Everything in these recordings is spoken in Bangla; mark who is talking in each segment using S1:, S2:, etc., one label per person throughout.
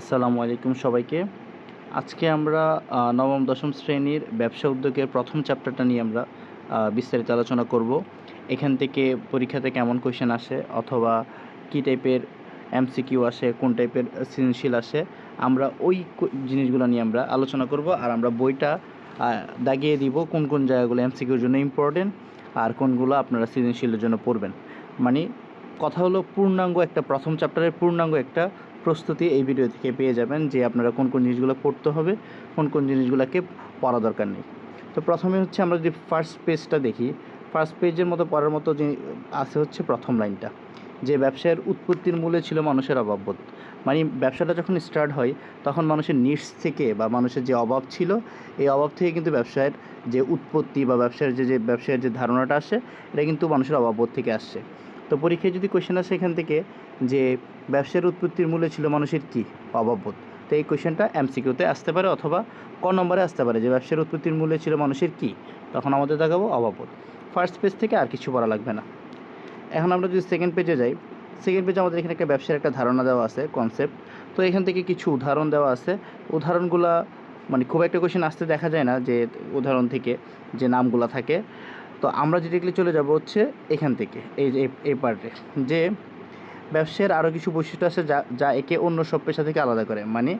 S1: আসসালামু আলাইকুম সবাইকে। আজকে আমরা নবম, দশম শ্রেণির ব্যবসা উদ্যোগের প্রথম চ্যাপ্টারটা নিয়ে আমরা বিস্তারিত আলোচনা করব। এখান থেকে পরীক্ষাতে কেমন কোয়েশ্চেন আসে অথবা কী টাইপের এমসিকিউ আসে, কোন টাইপের সৃজনশীল আসে, আমরা ওই জিনিসগুলো নিয়ে আমরা আলোচনা করব আর আমরা বইটা দাগিয়ে দিব কোন কোন জায়গাগুলো এমসিকিউর জন্য ইম্পর্টেন্ট আর কোনগুলো আপনারা সৃজনশীলের জন্য পড়বেন। মানে কথা হলো পূর্ণাঙ্গ একটা, প্রথম চ্যাপ্টারের পূর্ণাঙ্গ একটা প্রস্তুতি এই ভিডিও থেকে পেয়ে যাবেন যে আপনারা কোন কোন জিনিসগুলো পড়তে হবে, কোন কোন জিনিসগুলোকে পড়া দরকার নেই। তো প্রথমে হচ্ছে আমরা যদি ফার্স্ট পেজটা দেখি ফার্স্ট পেজের মতো পড়ার মতো যে আছে হচ্ছে প্রথম লাইনটা, যে ব্যবসায়ের উৎপত্তির মূলে ছিল মানুষের অভাববোধ। মানে ব্যবসাটা যখন স্টার্ট হয়, তখন মানুষের নিডস থেকে বা মানুষের যে অভাব ছিল, এই অভাব থেকে কিন্তু ব্যবসায়ের যে উৎপত্তি বা ব্যবসার যে যে ব্যবসায়ের যে ধারণাটা আসে, এটা কিন্তু মানুষের অভাববোধ থেকে আসছে। তো পরীক্ষায় যদি কোয়েশ্চেন আসে এখান থেকে যে ব্যবসার উৎপত্তির মূলে ছিল মানুষের কি অভাববোধ? তো এই কোয়েশ্চেনটা এমসিকিউতে আসতে পারে অথবা ক নম্বরে আসতে পারে যে ব্যবসার উৎপত্তির মূলে ছিল মানুষের কি? তখন আমাদের দেখাবো অভাববোধ। ফার্স্ট পেজ থেকে আর কিছু পড়া লাগবে না। এখন আমরা যদি সেকেন্ড পেজে যাই সেকেন্ড পেজে আমাদের এখানে একটা ব্যবসার একটা ধারণা দেওয়া আছে কনসেপ্ট তো এখান থেকে কিছু উদাহরণ দেওয়া আছে। উদাহরণগুলা মানে খুব একটা কোয়েশ্চেন আসতে দেখা যায় না যে উদাহরণ থেকে যে নামগুলা থাকে। তো আমরা ডিরেক্টলি চলে যাব হচ্ছে এখান থেকে, এই যে এই পার্টে যে ব্যবসার আরও কিছু বৈশিষ্ট্য আছে যা যা একে অন্য সব পেশা থেকে আলাদা করে মানে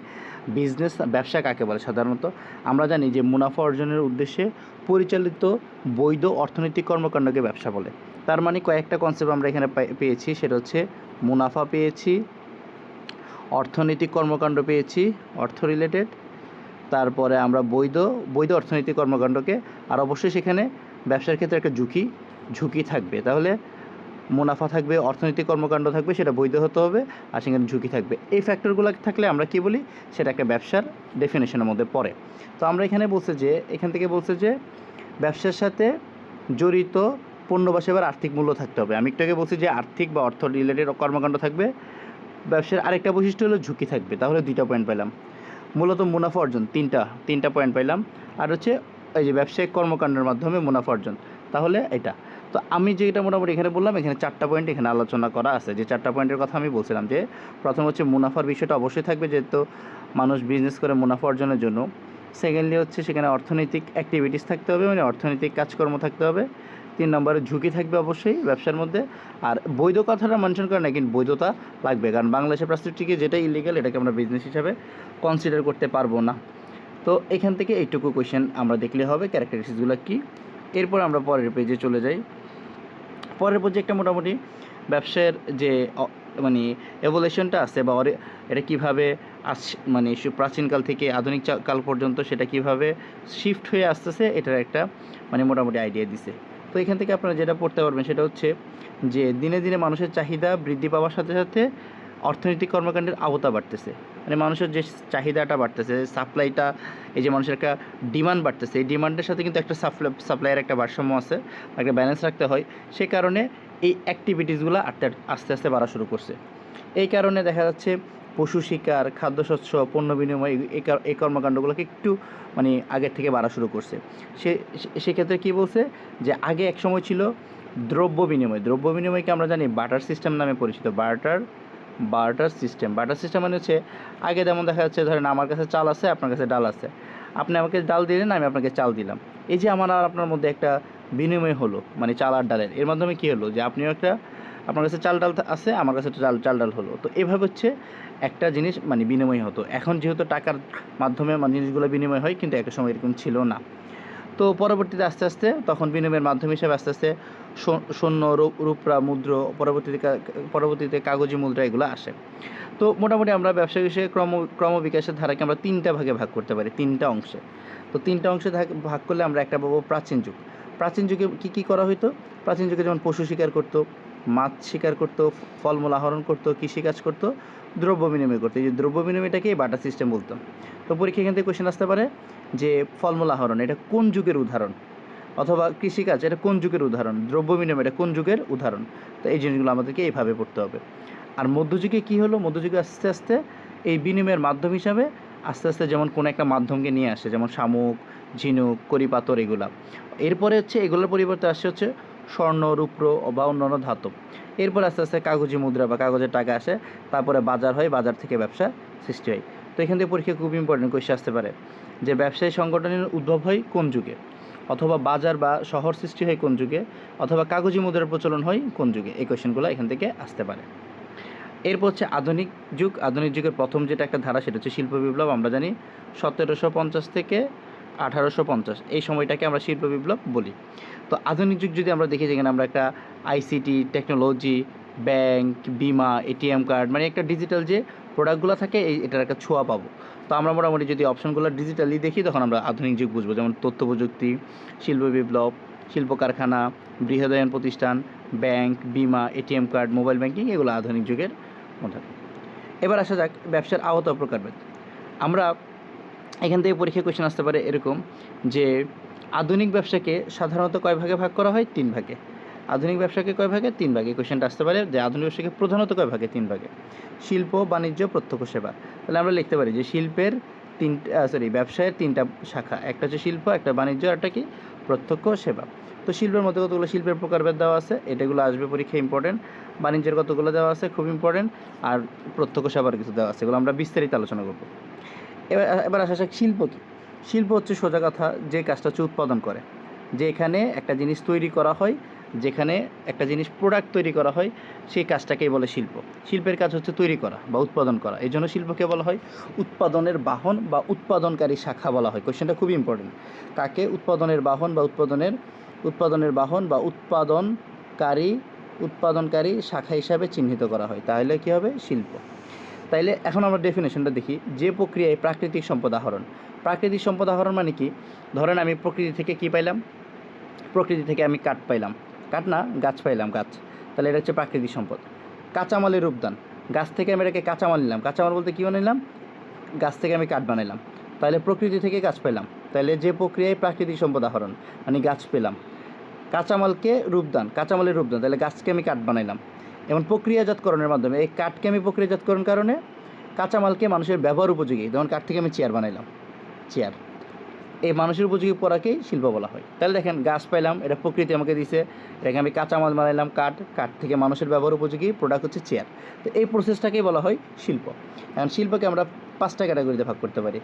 S1: বিজনেস ব্যবসা কাকে বলে সাধারণত? আমরা জানি যে মুনাফা অর্জনের উদ্দেশ্যে পরিচালিত বৈধ অর্থনৈতিক কর্মকাণ্ডকে ব্যবসা বলে। তার মানে কয়েকটা কনসেপ্ট আমরা এখানে পেয়েছি, সেটা হচ্ছে মুনাফা পেয়েছি, অর্থনৈতিক কর্মকাণ্ড পেয়েছি, অর্থ রিলেটেড তারপরে আমরা বৈধ বৈধ অর্থনৈতিক কর্মকাণ্ডকে, আর অবশ্যই সেখানে ব্যবসার ক্ষেত্রে একটা ঝুঁকি ঝুঁকি থাকবে। তাহলে মুনাফা থাকবে, অর্থনৈতিক কর্মকাণ্ড থাকবে, সেটা বৈধ হতে হবে, আর সেখানে ঝুঁকি থাকবে। এই ফ্যাক্টরগুলো থাকলে আমরা কি বলি? সেটা একটা ব্যবসার ডেফিনেশনের মধ্যে পড়ে। তো আমরা এখানে বলছে যে, এখান থেকে বলছে যে, ব্যবসার সাথে জড়িত পণ্য বা সেবার আর্থিক মূল্য থাকতে হবে। আমি একটু আগে বলছি যে, আর্থিক বা অর্থ রিলেটেড কর্মকাণ্ড থাকবে। ব্যবসার আরেকটা বৈশিষ্ট্য হলো ঝুঁকি থাকবে। তাহলে দুইটা পয়েন্ট পেলাম মূলত মুনাফা অর্জন, তিনটা তিনটা পয়েন্ট পাইলাম। আর হচ্ছে এই যে ব্যবসায়িক কর্মকাণ্ডের মাধ্যমে মুনাফা অর্জন। তাহলে এটা। তো আমি যেটা মোটামুটি এখানে বললাম, এখানে চারটা পয়েন্ট এখানে আলোচনা করা আছে। যে চারটা পয়েন্টের কথা আমি বলছিলাম যে, প্রথম হচ্ছে মুনাফার বিষয়টা অবশ্যই থাকবে যেহেতু মানুষ বিজনেস করে মুনাফা অর্জনের জন্য। সেকেন্ডলি হচ্ছে সেখানে অর্থনৈতিক অ্যাক্টিভিটিস থাকতে হবে মানে অর্থনৈতিক কাজকর্ম থাকতে হবে। তিন নম্বরে ঝুঁকি থাকবে অবশ্যই ব্যবসার মধ্যে। আর বৈধ কথাটা মেনশন করে না, কিন্তু বৈধতা লাগবে। কারণ বাংলাদেশের প্রাস্তুটিকে যেটা ইলিগাল এটাকে আমরা বিজনেস হিসাবে কনসিডার করতে পারব না। তো এখান থেকে এইটুকু কোয়েশ্চেন আমরা দেখলে হবে ক্যারেক্টারিস্টিক্সগুলো কী? এরপর আমরা পরের পেজে চলে যাই। পরের প্রজেক্টটা মোটামুটি ব্যবসার যে মানে এভলিউশনটা আছে বা এটা কীভাবে আস মানে প্রাচীনকাল থেকে আধুনিক কাল পর্যন্ত সেটা কীভাবে শিফট হয়ে আসতেছে, এটার একটা মানে মোটামুটি আইডিয়া দিছে। তো এখান থেকে আপনারা যেটা পড়তে পারবেন সেটা হচ্ছে যে, দিনে দিনে মানুষের চাহিদা বৃদ্ধি পাওয়ার সাথে সাথে অর্থনৈতিক কর্মকাণ্ডের আওতা বাড়তেছে। মানে মানুষের যে চাহিদাটা বাড়তেছে সাপ্লাইটা এই যে মানুষের একটা ডিমান্ড বাড়তেছে, এই ডিমান্ডের সাথে কিন্তু একটা সাপ্লাই সাপ্লাইয়ের একটা ভারসাম্য আছে, একটা ব্যালেন্স রাখতে হয়। সে কারণে এই অ্যাক্টিভিটিসগুলো আস্তে আস্তে আস্তে বাড়া শুরু করছে। এই কারণে দেখা যাচ্ছে পশু শিকার খাদ্যশস্য পণ্য বিনিময়, এই- এই কার- এই কর্মকাণ্ডগুলোকে একটু মানে আগের থেকে বাড়া শুরু করছে। সে সেক্ষেত্রে কী বলছে যে আগে এক সময় ছিল দ্রব্য বিনিময়। দ্রব্য বিনিময়কে আমরা জানি বাটার সিস্টেম নামে পরিচিত। Barter barter system. Barter system মানে হচ্ছে, আগে যেমন দেখা যাচ্ছে, ধরেন আমার কাছে চাল আছে, আপনার কাছে ডাল আছে। আপনি আমাকে ডাল দিলেন, আমি আপনাকে চাল দিলাম। এই যে আমার আর আপনার মধ্যে একটা বিনিময় হলো মানে চাল আর ডালের, এর মাধ্যমে কী হলো? যে আপনিও একটা, আপনার কাছে চাল ডাল আছে, আমার কাছে চাল চাল ডাল হলো। তো এভাবে হচ্ছে একটা জিনিস মানে বিনিময় হতো। এখন যেহেতু টাকার মাধ্যমে মানে জিনিসগুলো বিনিময় হয়, কিন্তু একটা সময় এরকম ছিল না। তো পরবর্তীতে আস্তে আস্তে তখন বিনিময়ের মাধ্যম হিসেবে আস্তে আস্তে সৈন্য রূপ- রূপরা, মুদ্র, পরবর্তীতে পরবর্তীতে কাগজি মুদ্রা এগুলো আসে। তো মোটামুটি আমরা ব্যবসা বিষয়ে ক্রম ক্রমবিকাশের ধারাকে আমরা তিনটা ভাগে ভাগ করতে পারি, তিনটা অংশে। তো তিনটা অংশে ভাগ- ভাগ করলে আমরা একটা পাবো প্রাচীন যুগ। প্রাচীন যুগে কী কী করা হতো প্রাচীন যুগে যেমন পশু শিকার করতো মাছ শিকার করতো, ফলমূল আহরণ করতো কৃষিকাজ করতো, দ্রব্য বিনিময় করতো। এই যে দ্রব্য বিনিময়টাকেই বাটার সিস্টেম বলতো। তো পরীক্ষা এখান থেকে কোয়েশ্চেন আসতে পারে যে ফলমূল আহরণ, এটা কোন যুগের উদাহরণ? অথবা কৃষিকাজ এটা কোন যুগের উদাহরণ? দ্রব্য বিনিময়, এটা কোন যুগের উদাহরণ? তো এই জিনিসগুলো আমাদেরকে এইভাবে পড়তে হবে। আর মধ্যযুগে কী হলো? মধ্যযুগে আস্তে আস্তে এই বিনিময়ের মাধ্যম হিসাবে আস্তে আস্তে যেমন কোনো একটা মাধ্যমকে নিয়ে আসে, যেমন শামুক, ঝিনুক করিপাতর এগুলা। এরপরে হচ্ছে এগুলোর পরিবর্তে আসছে হচ্ছে স্বর্ণ রূপ্র বা অন্যান্য ধাতব। এরপর আস্তে আস্তে কাগজি মুদ্রা বা কাগজের টাকা আসে, তারপরে বাজার হয়, বাজার থেকে ব্যবসা সৃষ্টি হয়। তো এখান থেকে পরীক্ষা খুব ইম্পর্টেন্ট কোয়েশ্চেন আসতে পারে, যে ব্যবসায়ী সংগঠনের উদ্ভব হয় কোন যুগে? অথবা বাজার বা শহর সৃষ্টি হয় কোন যুগে? অথবা কাগজি মুদ্রার প্রচলন হয় কোন যুগে? এই কোয়েশ্চেনগুলো এখান থেকে আসতে পারে। এরপর হচ্ছে আধুনিক যুগ। আধুনিক যুগের প্রথম যেটা একটা ধারা, সেটা হচ্ছে শিল্প বিপ্লব। আমরা জানি সতেরোশো পঞ্চাশ থেকে আঠারোশো পঞ্চাশ। এই সময়টাকে আমরা শিল্প বিপ্লব বলি। তো আধুনিক যুগ যদি আমরা দেখি, যেখানে আমরা একটা আইসিটি টেকনোলজি ব্যাংক বিমা এটিএম কার্ড মানে একটা ডিজিটাল যে প্রোডাক্টগুলো থাকে, এই এটার একটা ছোঁয়া পাবো। তো আমরা মোটামুটি যদি অপশনগুলো ডিজিটালি দেখি, তখন আমরা আধুনিক যুগ বুঝব। যেমন তথ্য প্রযুক্তি, শিল্প বিপ্লব, শিল্প কারখানা বৃহদায়ন প্রতিষ্ঠান ব্যাংক বিমা এটিএম কার্ড মোবাইল ব্যাংকিং এগুলো আধুনিক যুগের মধ্যে। এবার আসা যাক ব্যবসার আওতা ও প্রকারভেদ। আমরা এখান থেকে পরীক্ষা কোয়েশ্চেন আসতে পারে এরকম যে, আধুনিক ব্যবসাকে সাধারণত কয় ভাগে ভাগ করা হয়? তিন ভাগে। আধুনিক ব্যবসাকে কয় ভাগে? তিন ভাগে। কোয়েশ্চেনটা আসতে পারে যে, আধুনিক ব্যবসাকে প্রধানত কয় ভাগে? তিন ভাগে। শিল্প, বাণিজ্য, প্রত্যক্ষ সেবা। তাহলে আমরা লিখতে পারি যে, শিল্পের তিনটা সরি ব্যবসায়ের তিনটা শাখা। একটা হচ্ছে শিল্প, একটা বাণিজ্য একটা কি? প্রত্যক্ষ সেবা। তো শিল্পের মধ্যে কতগুলো শিল্পের প্রকারভেদ দেওয়া আছে? এটাগুলো আসবে পরীক্ষা ইম্পর্টেন্ট বাণিজ্যের কতগুলো দেওয়া আছে? খুব ইম্পর্টেন্ট আর প্রত্যক্ষ সেবার কিছু দেওয়া আছে। এগুলো আমরা বিস্তারিত আলোচনা করব। এবার এবার আসা যাক শিল্প কী। শিল্প হচ্ছে সোজা কথা যে কাজটা হচ্ছে উৎপাদন করে। যে এখানে একটা জিনিস তৈরি করা হয়, যেখানে একটা জিনিস প্রোডাক্ট তৈরি করা হয়, সেই কাজটাকেই বলে শিল্প। শিল্পের কাজ হচ্ছে তৈরি করা বা উৎপাদন করা। এই জন্য শিল্পকে বলা হয় উৎপাদনের বাহন বা উৎপাদনকারী শাখা বলা হয়। কোশ্চেনটা খুব ইম্পর্টেন্ট কাকে উৎপাদনের বাহন বা উৎপাদনের উৎপাদনের বাহন বা উৎপাদনকারী উৎপাদনকারী শাখা হিসাবে চিহ্নিত করা হয়? তাহলে কী হবে? শিল্প। তাইলে এখন আমরা ডেফিনেশনটা দেখি, যে প্রক্রিয়ায় প্রাকৃতিক সম্পদ আহরণ। প্রাকৃতিক সম্পদ আহরণ মানে কি? ধরেন আমি প্রকৃতি থেকে কি পাইলাম? প্রকৃতি থেকে আমি কাঠ পাইলাম। কাঠ না, গাছ পাইলাম, গাছ। তাহলে এটা হচ্ছে প্রাকৃতিক সম্পদ। কাঁচামালের রূপদান। গাছ থেকে আমি এটাকে কাঁচামাল নিলাম। কাঁচামাল বলতে কী বানাইলাম? গাছ থেকে আমি কাঠ বানাইলাম। তাহলে প্রকৃতি থেকে গাছ পেলাম তাহলে যে প্রক্রিয়ায় প্রাকৃতিক সম্পদ আহরণ মানে গাছ পেলাম। কাঁচামালকে রূপদান, কাঁচামালের রূপদান। তাহলে গাছকে আমি কাঠ বানাইলাম। এবং প্রক্রিয়াজাতকরণের মাধ্যমে, এই কাঠকে আমি প্রক্রিয়াজাতকরণ কারণে কাঁচামালকে মানুষের ব্যবহার উপযোগী। যেমন কাঠ থেকে আমি চেয়ার বানাইলাম, চেয়ার। এই মানুষের উপযোগী পড়াকেই শিল্প বলা হয়। তাহলে দেখেন, গাছ পাইলাম, এটা প্রকৃতি আমাকে দিছে, এটাকে আমি কাঁচামাল বানাইলাম, কাঠ কাঠ থেকে মানুষের ব্যবহার উপযোগী প্রোডাক্ট হচ্ছে চেয়ার। তো এই প্রসেসটাকেই বলা হয় শিল্প। এখন শিল্পকে আমরা পাঁচটা ক্যাটাগরিতে ভাগ করতে পারি।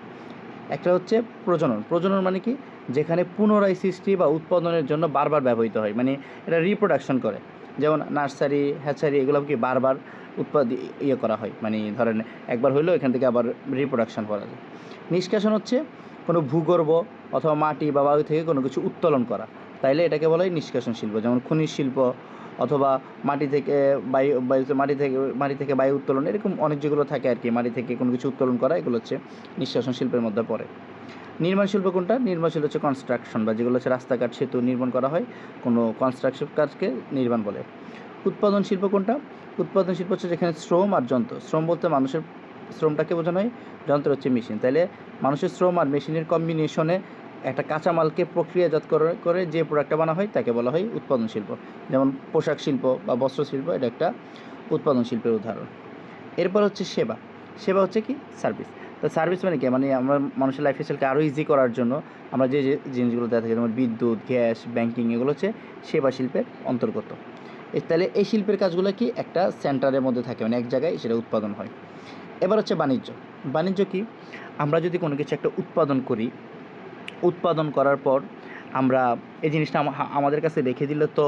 S1: একটা হচ্ছে প্রজনন। প্রজনন মানে কি? যেখানে পুনরায় সৃষ্টি বা উৎপাদনের জন্য বারবার ব্যবহৃত হয়। মানে এটা রিপ্রোডাকশন করে। যেমন নার্সারি, হ্যাচারি এগুলো কি বারবার উৎপাদ ইয়ে করা হয়? মানে ধরেন একবার হইলেও এখান থেকে আবার রিপ্রোডাকশন করা যায়। নিষ্কাশন হচ্ছে কোনো ভূগর্ভ অথবা মাটি বা বায়ু থেকে কোনো কিছু উত্তোলন করা। তাইলে এটাকে বলা হয় নিষ্কাশন শিল্প। যেমন খনিজ শিল্প অথবা মাটি থেকে বায়ু বায়ু মাটি থেকে মাটি থেকে বায়ু উত্তোলন, এরকম অনেক যেগুলো থাকে আর কি। মাটি থেকে কোনো কিছু উত্তোলন করা, এগুলো হচ্ছে নিষ্কাশন শিল্পের মধ্যে পড়ে। নির্মাণ শিল্প কোনটা? নির্মাণ শিল্প হচ্ছে কনস্ট্রাকশন বা যেগুলো হচ্ছে রাস্তাঘাট, সেতু নির্মাণ করা হয়, কোনো কনস্ট্রাকশন কাজকে নির্মাণ বলে। উৎপাদন শিল্প কোনটা? উৎপাদন শিল্প হচ্ছে যেখানে শ্রম আর যন্ত্র। শ্রম বলতে মানুষের শ্রমটাকে বোঝানো হয়, যন্ত্র হচ্ছে মেশিন তাইলে মানুষের শ্রম আর মেশিনের কম্বিনেশনে একটা কাঁচামালকে প্রক্রিয়াজাত করে যে প্রোডাক্টটা বানা হয়, তাকে বলা হয় উৎপাদন শিল্প। যেমন পোশাক শিল্প বা বস্ত্র শিল্প, এটা একটা উৎপাদন শিল্পের উদাহরণ। এরপর হচ্ছে সেবা। সেবা হচ্ছে কি? সার্ভিস তো সার্ভিস মানে কি? মানে আমরা মানুষের লাইফ স্টাইলকে আরও ইজি করার জন্য আমরা যে যে জিনিসগুলো দেওয়া থাকি, যেমন বিদ্যুৎ, গ্যাস ব্যাংকিং এগুলো হচ্ছে সেবা শিল্পের অন্তর্গত। তাহলে এই শিল্পের কাজগুলো কি? একটা সেন্টারের মধ্যে থাকে মানে এক জায়গায় সেটা উৎপাদন হয়। এবার হচ্ছে বাণিজ্য। বাণিজ্য কি? আমরা যদি কোনো কিছু একটা উৎপাদন করি, উৎপাদন করার পর আমরা এই জিনিসটা আমাদের কাছে রেখে দিলে তো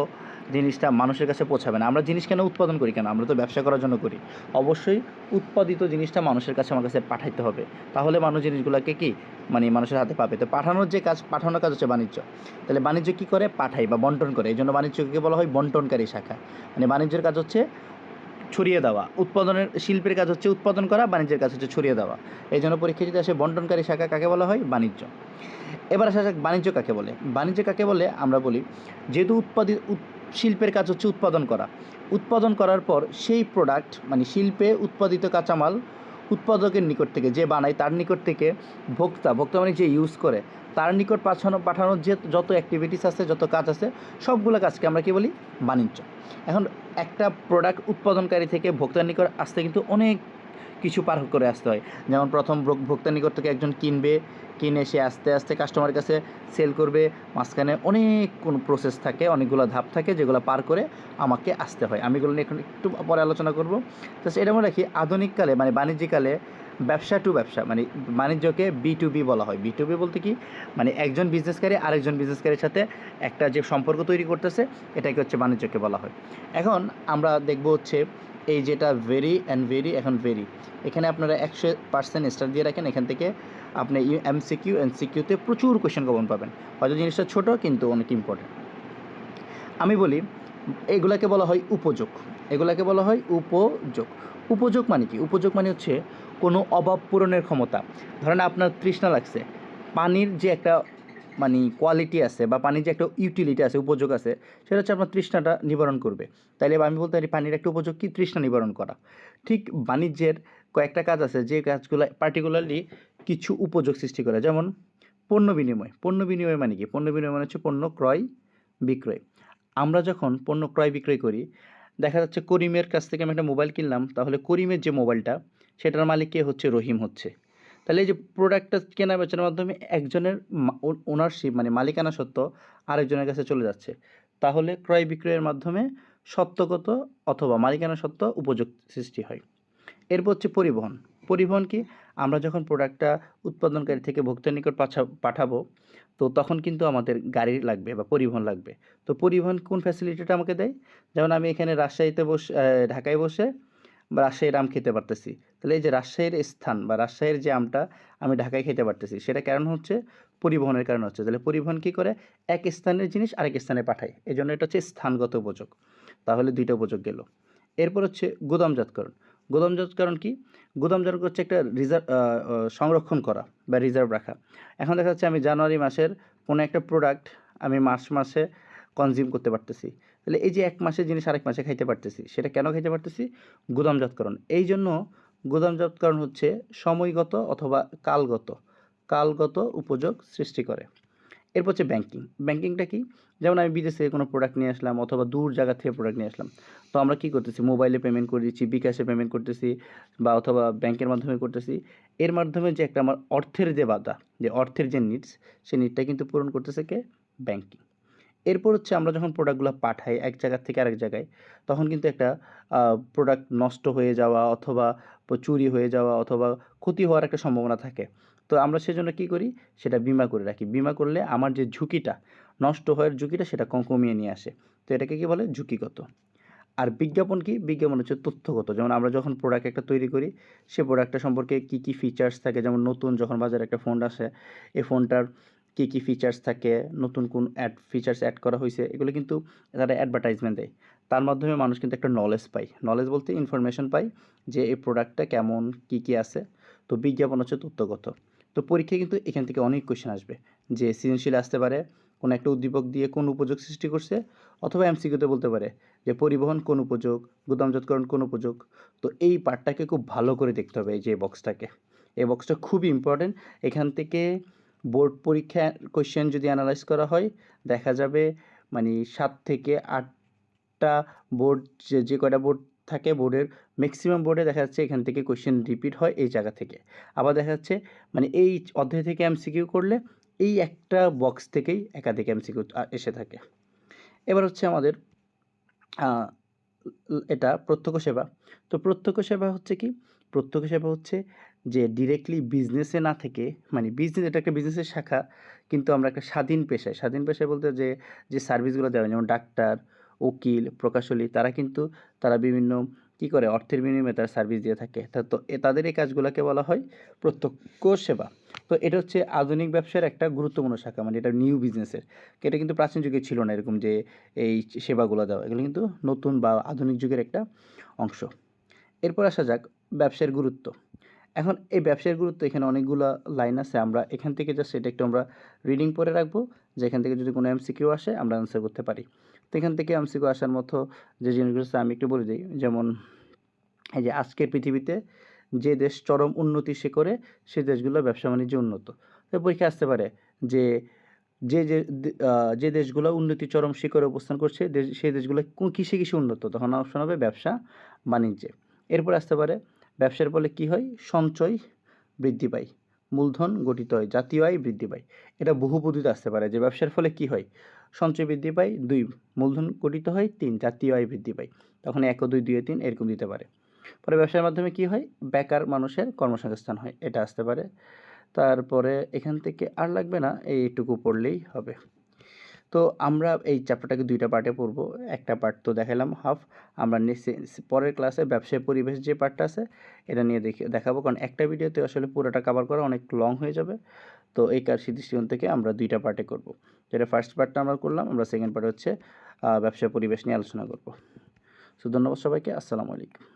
S1: জিনিসটা মানুষের কাছে পৌঁছাবে না। আমরা জিনিস কেন উৎপাদন করি কেন? আমরা তো ব্যবসা করার জন্য করি। অবশ্যই উৎপাদিত জিনিসটা মানুষের কাছে, আমার কাছে পাঠাইতে হবে। তাহলে মানুষ জিনিসগুলোকে কি? মানে মানুষের হাতে পাবে। তো পাঠানোর যে কাজ, পাঠানোর কাজ হচ্ছে বাণিজ্য। তাহলে বাণিজ্য কী করে? পাঠায় বা বন্টন করে। এই জন্য বাণিজ্যকে বলা হয় বন্টনকারী শাখা। মানে বাণিজ্যের কাজ হচ্ছে ছড়িয়ে দেওয়া। উৎপাদনের, শিল্পের কাজ হচ্ছে উৎপাদন করা, বাণিজ্যের কাজ হচ্ছে ছড়িয়ে দেওয়া। এই জন্য পরীক্ষা যদি আসে বন্টনকারী শাখা কাকে বলা হয়? বাণিজ্য। এবার আসা যাক বাণিজ্য কাকে বলে। বাণিজ্য কাকে বলে? আমরা বলি, যেহেতু উৎপাদিত উৎ- শিল্পের কাজ হচ্ছে উৎপাদন করা। উৎপাদন করার পর সেই প্রোডাক্ট মানে শিল্পে উৎপাদিত কাঁচামাল উৎপাদকের নিকট থেকে, যে বানায় তার নিকট থেকে ভোক্তা ভোক্তা মানে যে ইউজ করে, তার নিকট পাঠানো, পাঠানোর যে যত অ্যাক্টিভিটিস আছে, যত কাজ আছে, সবগুলো কাজকে আমরা কি বলি? বাণিজ্য। এখন একটা প্রোডাক্ট উৎপাদনকারী থেকে ভোক্তার নিকট আসতে কিন্তু অনেক কিছু পার করে আসতে হয়। যেমন প্রথম ভোক- ভোক্তার নিকট থেকে একজন কিনবে, কিনে সে আস্তে আস্তে কাস্টমারের কাছে সেল করবে। মাঝখানে অনেক কোনো প্রসেস থাকে, অনেকগুলো ধাপ থাকে যেগুলো পার করে আমাকে আসতে হয়। আমি এগুলো নিয়ে এখন একটু পরে আলোচনা করব। তো এটা মনে রাখি, আধুনিককালে মানে বাণিজ্যিককালে ব্যবসা টু ব্যবসা মানে বাণিজ্যকে বি টু বি বলা হয়। বি টু বি বলতে কি? মানে একজন বিজনেসকারী আরেকজন বিজনেসকারীর সাথে একটা যে সম্পর্ক তৈরি করতেছে, এটাকে হচ্ছে বাণিজ্যকে বলা হয়। এখন আমরা দেখব হচ্ছে এই যেটা ভেরি অ্যান্ড ভেরি এখন ভেরি এখানে আপনারা একশো পার্সেন্ট স্টার দিয়ে রাখেন, এখান থেকে আপনি এমসিকিউ এনসিকিউতে প্রচুর কোয়েশ্চেন কমন পাবেন। হয়তো জিনিসটা ছোট, কিন্তু অনেক ইম্পর্টেন্ট আমি বলি, এগুলাকে বলা হয় উপযোগ। এগুলাকে বলা হয় উপযোগ। উপযোগ মানে কি? উপযোগ মানে হচ্ছে কোনো অভাব পূরণের ক্ষমতা। ধরেন আপনার তৃষ্ণা লাগছে। পানির যে একটা মানে কোয়ালিটি আছে বা পানির যে একটা ইউটিলিটি আছে, উপযোগ আছে, সেটা হচ্ছে আপনার তৃষ্ণাটা নিবারণ করবে। তাইলে আমি বলতে পারি পানির একটা উপযোগ কি? তৃষ্ণা নিবারণ করা। ঠিক বাণিজ্যের কয়েকটা কাজ আছে, যে কাজগুলো পার্টিকুলারলি কিছু উপযোগ সৃষ্টি করে। যেমন পণ্য বিনিময়। পণ্য বিনিময় মানে কি? পণ্য বিনিময় মানে হচ্ছে পণ্য ক্রয়, বিক্রয়। আমরা যখন পণ্য ক্রয়, বিক্রয় করি, দেখা যাচ্ছে করিমের কাছ থেকে আমি একটা মোবাইল কিনলাম, তাহলে করিমের যে মোবাইলটা সেটার মালিক কে হচ্ছে রহিম হচ্ছে। তাহলে এই যে প্রোডাক্টটা কেনা বেচার মাধ্যমে একজনের ওনারশিপ মানে মালিকানা সত্ত্ব আরেকজনের কাছে চলে যাচ্ছে। তাহলে ক্রয় বিক্রয়ের মাধ্যমে সত্যগত অথবা মালিকানা সত্ত্ব উপযোগ সৃষ্টি হয়। এরপর হচ্ছে পরিবহন। পরিবহন কি? আমরা যখন প্রোডাক্টটা উৎপাদনকারী থেকে ভোক্তার নিকট পাঠাবো, তো তখন কিন্তু আমাদের গাড়ি লাগবে বা পরিবহন লাগবে। তো পরিবহন কোন ফ্যাসিলিটিটা আমাকে দেয়? যেমন আমি এখানে রাজশাহীতে বসে ঢাকায় বসে বা রাজশাহীর আম খেতে পারতেছি। তাহলে এই যে রাজশাহীর স্থান বা রাজশাহীর যে আমটা আমি ঢাকায় খেতে পারতেছি সেটা কারণ হচ্ছে পরিবহনের কারণ হচ্ছে। তাহলে পরিবহন কী করে? এক স্থানের জিনিস আরেক স্থানে পাঠায়। এই জন্য এটা হচ্ছে স্থানগত উপযোগ। তাহলে দুইটা উপযোগ গেল। এরপর হচ্ছে গুদামজাতকরণ গুদামজাতকরণ কি? গুদামজাতকরণ হচ্ছে একটা রিজার্ভ সংরক্ষণ করা বা রিজার্ভ রাখা। এখন দেখা যাচ্ছে আমি জানুয়ারি মাসের কোনো একটা প্রোডাক্ট আমি মার্চ মাসে কনজিউম করতে পারতেছি। তাহলে এই যে এক মাসের জিনিস আরেক মাসে খাইতে পারতেছি, সেটা কেন খাইতে পারতেছি? গুদামজাতকরণ। এই জন্য গুদামজাতকরণ হচ্ছে সময়গত অথবা কালগত কালগত উপযোগ সৃষ্টি করে। এরপর হচ্ছে ব্যাংকিং ব্যাংকিংটা কি? যেমন আমি বিদেশে কোনো প্রোডাক্ট নিয়ে আসলাম অথবা দূর জায়গা থেকে প্রোডাক্ট নিয়ে আসলাম, তো আমরা কী করতেছি? মোবাইলে পেমেন্ট করে দিচ্ছি বিকাশে পেমেন্ট করতেছি বা অথবা ব্যাংকের মাধ্যমে করতেছি। এর মাধ্যমে যে একটা আমার অর্থের যে বাধা, যে অর্থের যে নিডস সেই নিডটা কিন্তু পূরণ করতেছে কে? ব্যাংকিং এরপর হচ্ছে আমরা যখন প্রোডাক্টগুলো পাঠাই এক জায়গা থেকে আরেক জায়গায়, তখন কিন্তু একটা প্রোডাক্ট নষ্ট হয়ে যাওয়া অথবা চুরি হয়ে যাওয়া অথবা ক্ষতি হওয়ার একটা সম্ভাবনা থাকে। তো আমরা সেজন্য কী করি? সেটা বিমা করে রাখি। বিমা করলে আমার যে ঝুঁকিটা, নষ্ট হওয়ার ঝুঁকিটা সেটা কম কমিয়ে নিয়ে আসে। তো এটাকে কী বলে? ঝুঁকিগত। আর বিজ্ঞাপন কি? বিজ্ঞাপন হচ্ছে তথ্যগত। যেমন আমরা যখন প্রোডাক্ট একটা তৈরি করি, সে প্রোডাক্টটা সম্পর্কে কী কী ফিচার্স থাকে? যেমন নতুন যখন বাজারে একটা ফোন আসে, এই ফোনটার কী কী ফিচার্স থাকে, নতুন কোন অ্যাড ফিচার্স অ্যাড করা হয়েছে এগুলো কিন্তু তারা অ্যাডভার্টাইজমেন্ট দেয়। তার মাধ্যমে মানুষ কিন্তু একটা নলেজ পায়। নলেজ বলতে ইনফরমেশন পায় যে এই প্রোডাক্টটা কেমন, কী কী আছে। তো বিজ্ঞাপন হচ্ছে তথ্যগত। তো পরীক্ষায় কিন্তু এখান থেকে অনেক কোয়েশ্চেন আসবে। যে সৃজনশীল আসতে পারে, কোনো একটা উদ্দীপক দিয়ে কোন উপযোগ সৃষ্টি করছে, অথবা এমসিকিউতে বলতে পারে যে পরিবহন কোন উপযোগ, গুদামজাতকরণ কোন উপযোগ। তো এই পার্টটাকে খুব ভালো করে দেখতে হবে এই যে বক্সটাকে এই বক্সটা খুবই ইম্পর্টেন্ট এখান থেকে বোর্ড পরীক্ষা কোয়েশ্চেন যদি অ্যানালাইজ করা হয়, দেখা যাবে মানে সাত থেকে আটটা বোর্ড, যে যে কয়টা বোর্ড থাকে বোর্ডের ম্যাক্সিমাম বোর্ডে দেখা যাচ্ছে এখান থেকে কোয়েশ্চেন রিপিট হয় এই জায়গা থেকে। আবার দেখা যাচ্ছে মানে এই অধ্যায় থেকে এমসিকিউ করলে এই একটা বক্স থেকেই একাধিক এমসিকিউ এসে থাকে। এবার হচ্ছে আমাদের এটা প্রত্যক্ষ সেবা। তো প্রত্যক্ষ সেবা হচ্ছে কি? প্রত্যক্ষ সেবা হচ্ছে যে ডিরেক্টলি বিজনেসে না থেকে মানে বিজনেস এটা একটা বিজনেসের শাখা, কিন্তু আমরা একটা স্বাধীন পেশায় স্বাধীন পেশায় বলতে যে যে সার্ভিসগুলো দেওয়া যেমন ডাক্তার, উকিল প্রকাশলী তারা কিন্তু, তারা বিভিন্ন, কী করে, অর্থের বিনিময়ে তারা সার্ভিস দিয়ে থাকে। তা তাদের এই কাজগুলোকে বলা হয় প্রত্যক্ষ সেবা। তো এটা হচ্ছে আধুনিক ব্যবসার একটা গুরুত্বপূর্ণ শাখা মানে এটা নিউ বিজনেসের এটা কিন্তু প্রাচীন যুগে ছিল না এরকম যে, এই সেবাগুলো দেওয়া, এগুলো কিন্তু নতুন বা আধুনিক যুগের একটা অংশ। এরপর আসা যাক ব্যবসার গুরুত্ব। এখন এই ব্যবসার গুরুত্ব এখানে অনেকগুলো লাইন আছে, আমরা এখান থেকে জাস্ট এটা একটু আমরা রিডিং পরে রাখব যে এখান থেকে যদি কোনো এমসিকিউ আসে আমরা আনসার করতে পারি। তো এখান থেকে এমসিকিউ আসার মতো যে জিনিসগুলো আছে, আমি একটু বলে দিই, যেমন এই যে আজকের পৃথিবীতে যে দেশ চরম উন্নতি শিখরে সে দেশগুলো ব্যবসা বাণিজ্যে উন্নত। তো পরীক্ষা আসতে পারে যে যে যে যে দেশগুলো উন্নতি চরম শিখরে অবস্থান করছে সেই দেশগুলো কিসে কিসে উন্নত? তখন অপশন হবে ব্যবসা বাণিজ্যে। এরপর আসতে পারে ব্যবসার ফলে কি হয়? সঞ্চয় বৃদ্ধি পায়, মূলধন গঠিত হয়, জাতীয় আয় বৃদ্ধি পায়। এটা বহু পদ্ধতিতে আসতে পারে যে ব্যবসার ফলে কি হয়? সঞ্চয় বৃদ্ধি পায়, দুই, মূলধন গঠিত হয়, তিন, জাতীয় আয় বৃদ্ধি পায়। তখন এক, দুই দুই, তিন এরকম দিতে পারে। পরে ব্যবসার মাধ্যমে কি হয়? বেকার মানুষের কর্মসংস্থান হয়, এটা আসতে পারে। তারপরে এখান থেকে আর লাগবে না, এইটুকু পড়লেই হবে। তো আমরা এই চ্যাপ্টারটাকে দুইটা পার্টে পড়ব। একটা পার্ট তো দেখালাম হাফ আমরা পরের ক্লাসে ব্যবসায় পরিবেশ যে পার্টটা আছে, এটা নিয়ে দেখে, দেখাবো। কারণ একটা ভিডিওতে আসলে পুরোটা কভার করা অনেক লং হয়ে যাবে। তো এই কার দৃষ্টিকোণ থেকে আমরা দুইটা পার্টে করব। যেটা ফার্স্ট পার্টটা আমরা করলাম, আমরা সেকেন্ড পার্ট হচ্ছে ব্যবসায় পরিবেশ নিয়ে আলোচনা করব। সো ধন্যবাদ সবাইকে, আসসালামু আলাইকুম।